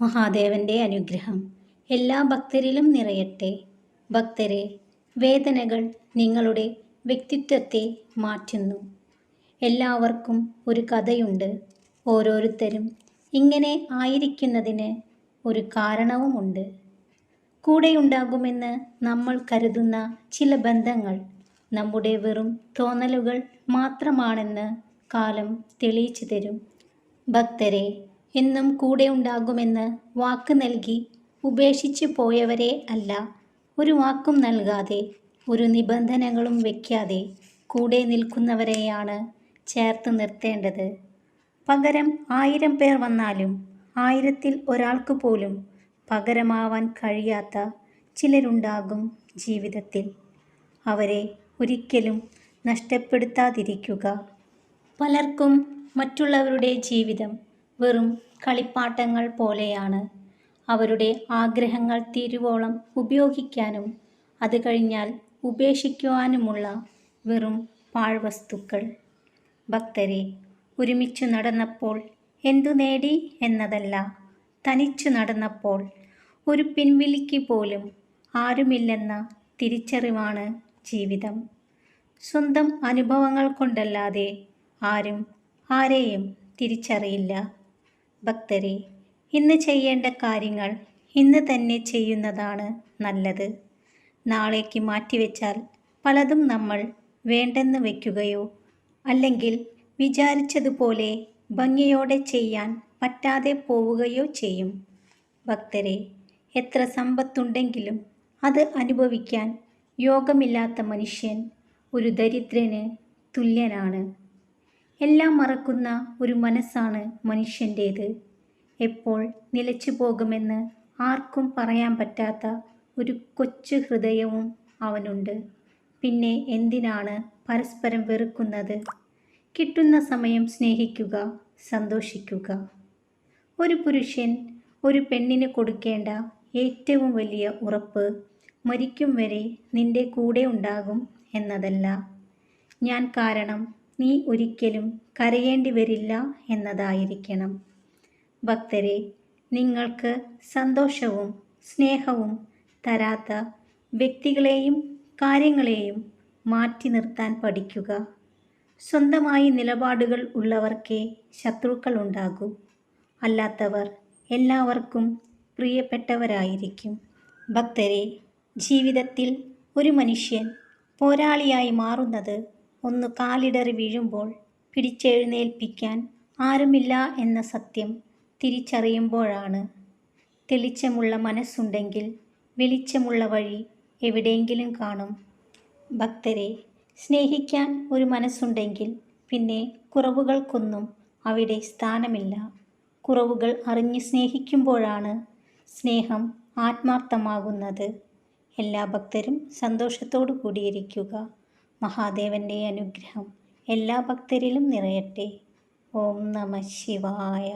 മഹാദേവന്റെ അനുഗ്രഹം. എല്ലാ ഭക്തരിലും നിറയട്ടെ. ഭക്തരെ വേദനകൾ നിങ്ങളുടെ വ്യക്തിത്വത്തെ മാറ്റുന്നു. എല്ലാവർക്കും ഒരു കഥയുണ്ട്. ഓരോരുത്തരും ഇങ്ങനെ ആയിരിക്കുന്നതിന് ഒരു കാരണവുമുണ്ട്. കൂടെയുണ്ടാകുമെന്ന് നമ്മൾ കരുതുന്ന ചില ബന്ധങ്ങൾ നമ്മുടെ വെറും തോന്നലുകൾ മാത്രമാണെന്ന് കാലം തെളിയിച്ചു തരും. ഭക്തരെ എന്നും കൂടെ ഉണ്ടാകുമെന്ന് വാക്ക് നൽകി ഉപേക്ഷിച്ചു പോയവരെ അല്ല ഒരു വാക്കും നൽകാതെ ഒരു നിബന്ധനകളും വയ്ക്കാതെ കൂടെ നിൽക്കുന്നവരെയാണ് ചേർത്ത് നിർത്തേണ്ടത്. പകരം ആയിരം പേർ വന്നാലും ആയിരത്തിൽ ഒരാൾക്ക് പോലും പകരമാവാൻ കഴിയാത്ത ചിലരുണ്ടാകും ജീവിതത്തിൽ. അവരെ ഒരിക്കലും നഷ്ടപ്പെടുത്താതിരിക്കുക. പലർക്കും മറ്റുള്ളവരുടെ ജീവിതം വെറും കളിപ്പാട്ടങ്ങൾ പോലെയാണ്. അവരുടെ ആഗ്രഹങ്ങൾ തീരുവോളം ഉപയോഗിക്കാനും അത് കഴിഞ്ഞാൽ ഉപേക്ഷിക്കുവാനുമുള്ള വെറും പാഴ്വസ്തുക്കൾ. ഭക്തരെ ഒരുമിച്ചു നടന്നപ്പോൾ എന്തു നേടി എന്നതല്ല. തനിച്ചു നടന്നപ്പോൾ ഒരു പിൻവിളിക്ക് പോലും ആരുമില്ലെന്ന തിരിച്ചറിവാണ് ജീവിതം. സ്വന്തം അനുഭവങ്ങൾ കൊണ്ടല്ലാതെ ആരും ആരെയും തിരിച്ചറിയില്ല. ഭക്തരെ ഇന്ന് ചെയ്യേണ്ട കാര്യങ്ങൾ ഇന്ന് തന്നെ ചെയ്യുന്നതാണ് നല്ലത്. നാളേക്ക് മാറ്റിവെച്ചാൽ പലതും നമ്മൾ വേണ്ടെന്ന് വയ്ക്കുകയോ അല്ലെങ്കിൽ വിചാരിച്ചതുപോലെ ഭംഗിയോടെ ചെയ്യാൻ പറ്റാതെ പോവുകയോ ചെയ്യും. ഭക്തരെ എത്ര സമ്പത്തുണ്ടെങ്കിലും അത് അനുഭവിക്കാൻ യോഗമില്ലാത്ത മനുഷ്യൻ ഒരു ദരിദ്രന് തുല്യനാണ്. എല്ലാം മറക്കുന്ന ഒരു മനസ്സാണ് മനുഷ്യന്റേത്. എപ്പോൾ നിലച്ചു പോകുമെന്ന് ആർക്കും പറയാൻ പറ്റാത്ത ഒരു കൊച്ചു ഹൃദയവും അവനുണ്ട്. പിന്നെ എന്തിനാണ് പരസ്പരം വെറുക്കുന്നത്? കിട്ടുന്ന സമയം സ്നേഹിക്കുക സന്തോഷിക്കുക. ഒരു പുരുഷൻ ഒരു പെണ്ണിന് കൊടുക്കേണ്ട ഏറ്റവും വലിയ ഉറപ്പ് മരിക്കും വരെ നിന്റെ കൂടെ ഉണ്ടാകും എന്നതല്ല. ഞാൻ കാരണം നീ ഒരിക്കലും കരയേണ്ടി വരില്ല എന്നതായിരിക്കണം. ഭക്തരെ നിങ്ങൾക്ക് സന്തോഷവും സ്നേഹവും തരാത്ത വ്യക്തികളെയും കാര്യങ്ങളെയും മാറ്റി നിർത്താൻ പഠിക്കുക. സ്വന്തമായി നിലപാടുകൾ ഉള്ളവർക്കേ ശത്രുക്കൾ ഉണ്ടാകൂ. അല്ലാത്തവർ എല്ലാവർക്കും പ്രിയപ്പെട്ടവരായിരിക്കും. ഭക്തരെ ജീവിതത്തിൽ ഒരു മനുഷ്യൻ പോരാളിയായി മാറുന്നത് ഒന്ന് കാലിടറി വീഴുമ്പോൾ പിടിച്ചെഴുന്നേൽപ്പിക്കാൻ ആരുമില്ല എന്ന സത്യം തിരിച്ചറിയുമ്പോഴാണ്. തെളിച്ചമുള്ള മനസ്സുണ്ടെങ്കിൽ വെളിച്ചമുള്ള വഴി എവിടെയെങ്കിലും കാണും. ഭക്തരെ സ്നേഹിക്കാൻ ഒരു മനസ്സുണ്ടെങ്കിൽ പിന്നെ കുറവുകൾക്കൊന്നും അവിടെ സ്ഥാനമില്ല. കുറവുകൾ അറിഞ്ഞ് സ്നേഹിക്കുമ്പോഴാണ് സ്നേഹം ആത്മാർത്ഥമാകുന്നത്. എല്ലാ ഭക്തരും സന്തോഷത്തോടു കൂടിയിരിക്കുക. മഹാദേവന്റെ അനുഗ്രഹം എല്ലാ ഭക്തരിലും നിറയട്ടെ. ഓം നമ ശിവായ.